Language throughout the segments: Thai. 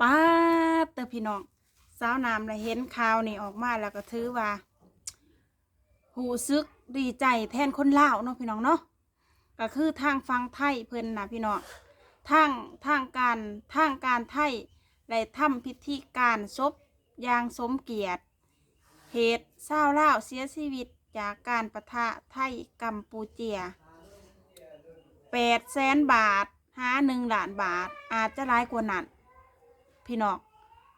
ป้าเตอพี่น้องสาวน้ำเลยเห็นข่าวนี่ออกมาแล้วก็ถือว่า หูซึกดีใจแทนคนลาวเนาะพี่น้องเนาะก็คือทางฟังไทยเพิ่นนะพี่น้องทางทางการทางการไทยได้ทำพิธีการศพอย่างสมเกียรติ เหตุเศร้าวลาเสียชีวิตจากการประทะไทยกัมพูเจียแปดแสนบาทหาหนึ่งล้านบาทอาจจะร้ายกว่านั้น พี่น้อง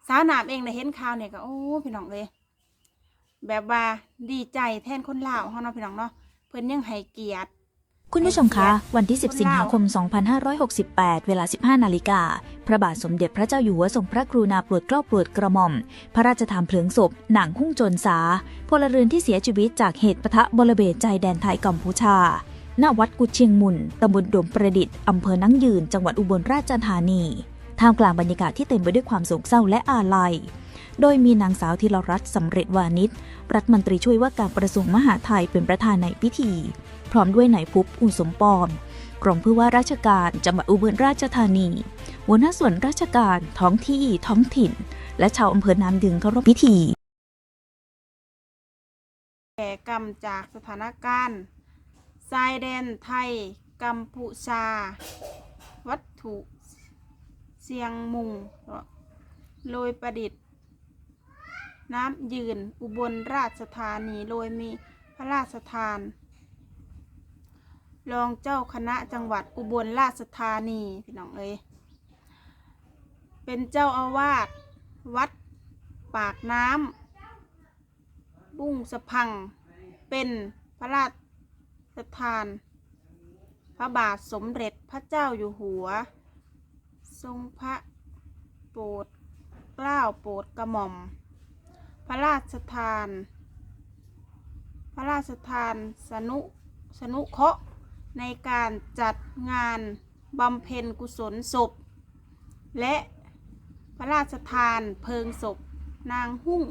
สาวหนามเองได้เห็นข่าวเนี่ยก็โอ้พี่น้องเลยแบบว่าดีใจแทนคนลาวเฮาเนาะพี่น้องเนาะเพิ่นยังให้เกียรติคุณผู้ชมคะ วันที่ 10 สิงหาคม 2568 เวลา 15 นาฬิกา พระบาทสมเด็จพระเจ้าอยู่หัวทรงพระกรุณาโปรดเกล้าโปรดกระหม่อม พระราชทานเพลิงศพ หนังหุ้งโจรสา พลเรือนที่เสียชีวิตจากเหตุปะทะบริเวณใจแดนไทยกัมพูชา ณ วัดกุดเชียงมุน ตำบลดมประดิษฐ์ อำเภอนังยืน จังหวัดอุบลราชธานี ท่ามกลางบรรยากาศที่เต็มไปด้วยความโศกเศร้าและอาลัย โดยมีนางสาวธีรรัตน์สำเร็จวานิชรัฐมนตรีช่วยว่าการกระทรวงมหาดไทยเป็นประธานในพิธี พร้อมด้วยนายพุบอุสมปองกรมผู้ว่าราชการจังหวัดอุบลราชธานีหัวหน้าส่วนราชการท้องที่ท้องถิ่น และชาวอำเภอน้ำดึงเข้าร่วมพิธีแก่กรรมจากสถานการณ์ชายแดนไทย กัมพูชา วัตถุ เสียงมุงโรยประดิษฐ์น้ำยืนอุบลราชธานีโดยมีพระราชทาน รองเจ้าคณะจังหวัดอุบลราชธานีพี่น้องเอ้ยเป็นเจ้าอาวาสวัดปากน้ำบุ้งสะพัง เป็นพระราชทาน พระบาทสมเด็จพระเจ้าอยู่หัว ทรงพระโปรดเกล้าโปรดกระหม่อม พระราชทาน พระราชทานสนุสนุเคราะห์ในการจัดงานบำเพ็ญกุศลศพ และพระราชทานเพลิงศพนางหุ้ง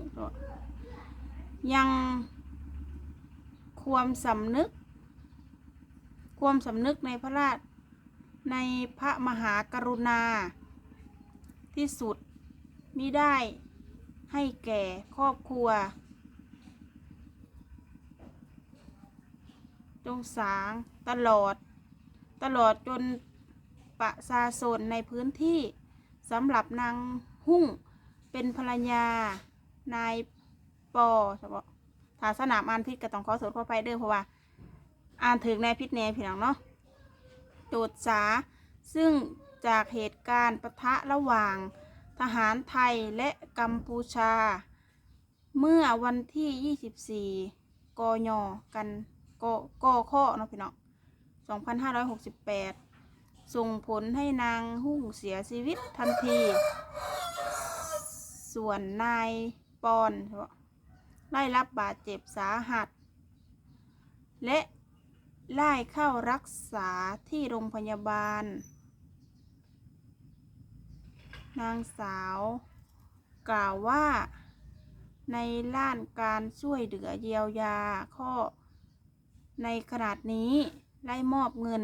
ยังความสำนึก ความสำนึกในพระราช ในพระมหากรุณา ที่สุดมิได้ให้แก่ครอบครัว จงสางตลอด ตลอดจนประชาชนในพื้นที่สำหรับนางหุ้งเป็นภรรยานายปอเฉพาะถ้าสนามอ่านพิษก็ต้องขอโทษขออภัยเด้อเพราะว่า อ่านถึงในพิษแน่พี่น้องเนาะ โจทย์สา ซึ่งจากเหตุการณ์ปะทะระหว่าง ทหารไทยและกัมพูชา เมื่อวันที่ 24 กยกันกกข้อเนาะพี่น้อง2568 ส่งผลให้นางหุ้งเสียชีวิตทันที ส่วนนายปอนได้รับบาดเจ็บสาหัส และ ไล่เข้ารักษาที่โรงพยาบาล นางสาว กล่าวว่า ในล้านการช่วยเหลือเยียวยาข้อ ในขนาดนี้ได้มอบเงิน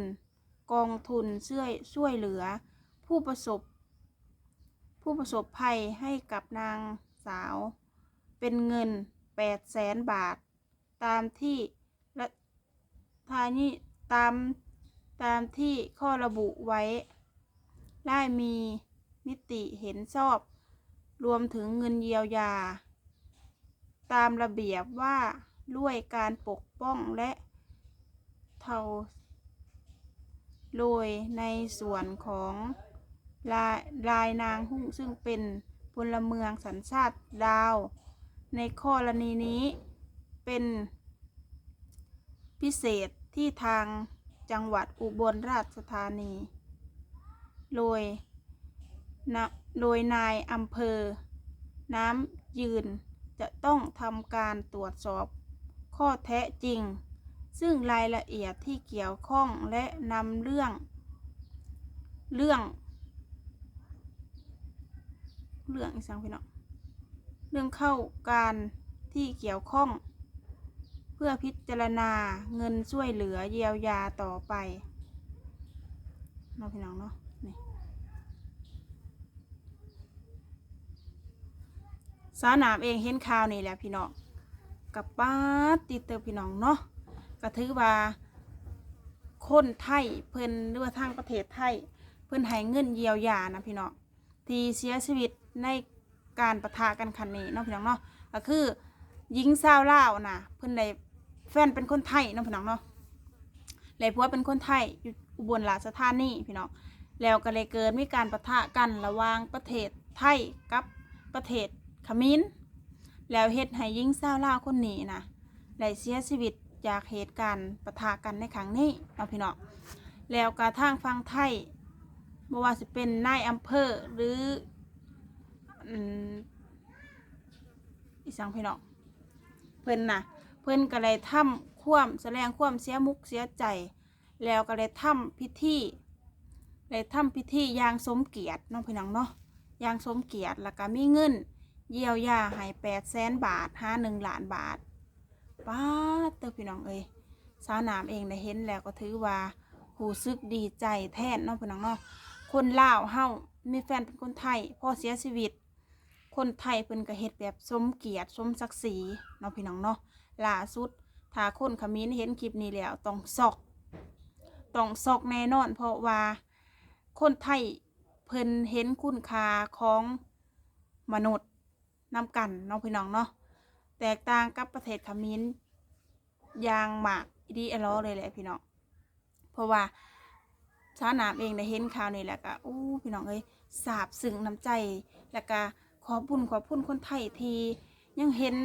กองทุนช่วยช่วยเหลือ ผู้ประสบ ผู้ประสบภัยให้กับนางสาว เป็นเงิน8แสนบาท ตามที่ ทานี้ตามตามที่ข้อระบุไว้ ได้มีนิติเห็นชอบ รวมถึงเงินเยียวยา ตามระเบียบว่าด้วยการปกป้องและเท่าโดยในส่วนของลายลายนางหุ้งซึ่งเป็นพลเมืองสัญชาติดาว ในข้อกรณีนี้เป็นพิเศษ ที่ทางจังหวัดอุบลราชธานี โดยนะโดยนายอำเภอ น้ำยืนจะต้องทำการตรวจสอบข้อแท้จริง ซึ่งรายละเอียดที่เกี่ยวข้องและนำเรื่อง เรื่อง เรื่องอีกสังพี่น้องเรื่องเข้าการที่เกี่ยวข้อง พื่อพิจารณาเงินช่วยเหลือเยียวยาต่อไปเนาะพี่น้องเนาะนี่สาวหนามเองเห็นข่าวนี่แหละพี่น้องกับป้าติดเตอร์พี่น้องเนาะก็ถือว่าคนไทยเพิ่นหรือว่าทางประเทศไทย เพิ่นให้เงินเยียวยานะพี่น้องที่เสียชีวิตในการประทะกันครั้งนี้เนาะพี่น้องเนาะก็คือหญิงสาวลาวนะเพิ่นได้ แฟนเป็นคนไทยเนาะพี่น้องเนาะเลยผัวเป็นคนไทยอยู่อุบลราชธานีพี่น้องแล้วก็เลยเกิดมีการประทะกันระหว่างประเทศไทยกับประเทศเขมรแล้วเฮ็ดให้หญิงสาวลาคนนี้นะได้เสียชีวิตจากเหตุการณ์ประทะกันในครั้งนี้เนาะพี่น้องแล้วกระทางฟังไทยบ่ว่าสิเป็นนายอำเภอหรืออีสังพี่น้องเพิ่นน่ะ เพิ่นก็เลยทำความแสดงความเสียมุกเสียใจ แล้วก็เลยทำพิธีเลยทำพิธีอย่างสมเกียรติน้องพี่น้องเนาะอย่างสมเกียรติแล้วก็มีเงิน เยียวยาให้แปดแสนบาทห้าหนึ่งล้านบาทป้าเตอพี่น้องเอ้ยสาวหนามเองได้เห็นแล้วก็ถือว่าหูซึกดีใจแทนน้องพี่น้องเนาะคนลาวเฮามีแฟนเป็นคนไทยพ่อเสียชีวิต คนไทยเพิ่นก็เฮ็ดแบบสมเกียรติสมศักดิ์ศรีเนาะพี่น้องเนาะ ล่าสุดถ้าคนขมิ้นเห็นคลิปนี้แล้วต้องซอกต้องซอกแน่นอน เพราะว่าคนไทยเพิ่นเห็นคุณค่าของมนุษย์นำกันเนาะพี่น้องเนาะแตกต่างกับประเทศขมิ้นอย่างมากอีดีอลอเลยแหละพี่น้องเพราะว่าชาหนามเองได้เห็นข่าวนี่แหละก็อู้พี่น้องเอ้ยสาบซึ้งน้ำใจ แล้วก็ขอบุญขอพุ่นคนไทยทียังเห็น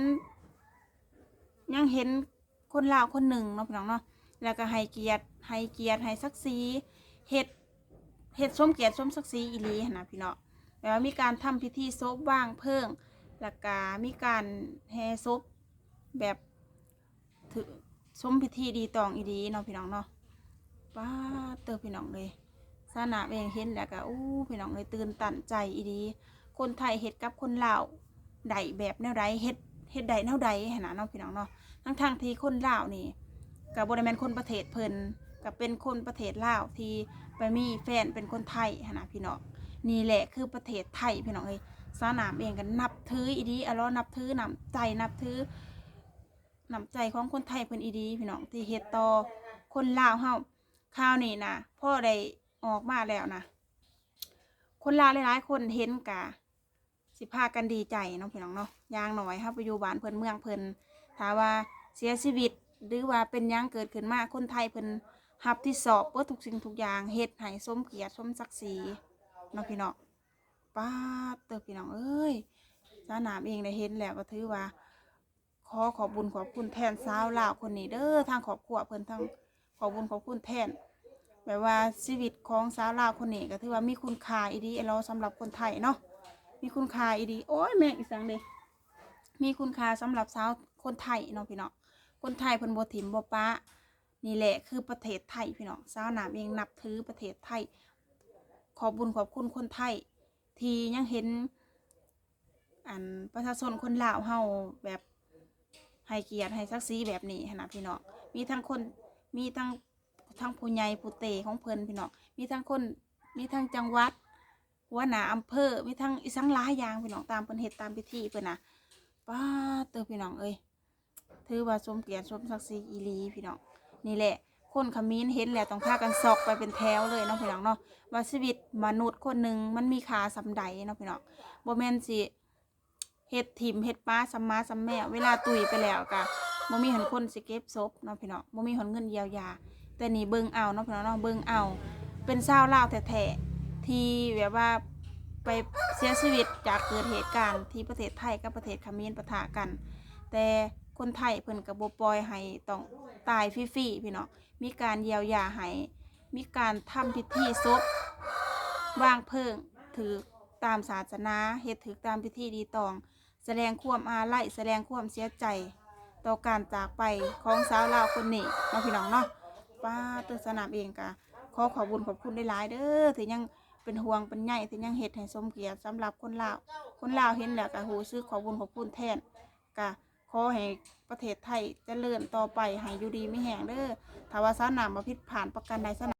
ยังเห็นคนลาวคนหนึ่งเนาะพี่น้องเนาะแล้วก็ให้เกียรติให้เกียรติให้ศักดิ์ศรีเฮ็ดเฮ็ดสมเกียรติสมศักดิ์ศรีอีลีนะพี่น้องแล้วมีการทำพิธีศพว่างเพิ่งแล้วก็มีการแห่ศพแบบถือสมพิธีดีตองอีหลีเนาะพี่น้องเนาะป้าเตอพี่น้องเลยสนาเองเห็นแล้วก็อู้พี่น้องเลยตื่นตันใจอีดี คนไทยเฮ็ดกับคนลาวใดแบบแนวใดเฮ็ด เฮ็ดใดแนวใดหนะเนาะพี่น้องเนาะทั้งทางที่คนลาวนี่กับบริแมนคนประเทศเพิ่นกับเป็นคนประเทศลาวที่ไปมีแฟนเป็นคนไทยหนนะพี่น้องนี่แหละคือประเทศไทยพี่น้องเอ้ยสนามเองกันนับถืออีดีอะล้อนับถือนำใจนับถือน้ำใจของคนไทยเพิ่นอีดีพี่น้องที่เฮ็ดต่อคนลาวเฮาข่าวนี้นะพ่อได้ออกมาแล้วนะคนลาวหลายๆคนเห็นกะ สิพากันดีใจเนาะพี่น้องเนาะย่างหน่อยเฮาไปอยู่บ้านเพิ่นเมืองเพิ่นถ้าว่าเสียชีวิตหรือว่าเป็นยังเกิดขึ้นมาคนไทยเพิ่นรับที่สอบเปิดทุกสิ่งทุกอย่างเฮ็ดให้สมเกียรติสมศักดิ์ศรีเนาะพี่น้องป้าเตอพี่น้องเอ้ยสนามเองได้เห็นแล้วก็ถือว่า ขอขอบบุญขอบคุณแทนสาวลาวคนนี้เด้อทางครอบครัวเพิ่นทางขอบบุญขอบคุณแทนแบบว่าชีวิตของสาวลาวคนนี้ก็ถือว่ามีคุณค่าอีดีเราสำหรับคนไทยเนาะ มีคุณค่าอีดี โอ้ยแม่อีสังเดยมีคุณค่าสำหรับสาวคนไทยเนาะพี่เน้องคนไทยเพิ่นบ่ถิ่มบ่ปะนี่แหละคือประเทศไทยพี่น้องสาวหนามเองนับถือประเทศไทย ขอบุญขอบคุณคนไทย ที่ยังเห็น อันประชาชนคนลาวเฮาแบบให้เกียรติให้ศักดิ์ศรีแบบนี้นนะพี่น้องมีทั้งคนมีทั้งทั้งผู้ใหญ่ผู้เตของเพิ่นพี่น้องมีทั้งคนมีทั้งจังหวัด หัวหน้าอำเภอมีทั้งอีสังหลายอย่างพี่น้องตามเพิ่นเฮ็ดตามพิธีเพิ่นนะป้าเตอพี่น้องเอ้ยถือว่าสมเกียรติสมศักดิ์ศรีอีลีพี่น้องนี่แหละ คนขมิ้นเห็นแหล้วต้องพากันซอกไปเป็นแถวเลยเนาะพี่น้องเนาะว่าชีวิตมนุษย์คนหนึ่งมันมีค่าสำใดเนาะพี่น้องโบแมนสิเฮ็ดทิมเฮ็ดป้าซัมมาซัมแม่ เวลาตุยไปแล้วก็บ่มีหันคนสิเก็บศพเนาะพี่น้องบ่มีหันเงินเยียวยา แต่นี่เบิ่งเอาเนาะพี่น้องเนาะเบิ่งเอา เป็นชาวลาวแท้ๆ ที่แบบว่าไปเสียชีวิตจากเกิดเหตุการณ์ที่ประเทศไทยกับประเทศเขมรปะทะกัน แต่คนไทยเพิ่นก็บ่ปล่อยให้ต้องตายฟรีๆพี่เน้องมีการเยียวยาให้มีการทำพิธีศพวางเพลิงถือตามศาสนาเฮ็ดถือตามพิธีดีตอง แสดงความอาลัยแสดงความเสียใจ ต่อการจากไปของสาวลาวคนนี้เนาะพี่น้องเนาะป้าเตอสนามเองกะขอขอบุญขอบคุณได้หลายเด้อที่ยัง เป็นห่วงเป็นใยที่ยังเฮ็ดให้สมเกียรติสำหรับคนลาว คนลาวเห็นแล้วก็หูซื้อขอบุญขอบคุณแทนกะขอให้ประเทศไทยเจริญต่อไปให้อยู่ดีไม่แห้งเด้อถ้าว่าสาวนามมาพิษผ่านประกันใดสนาม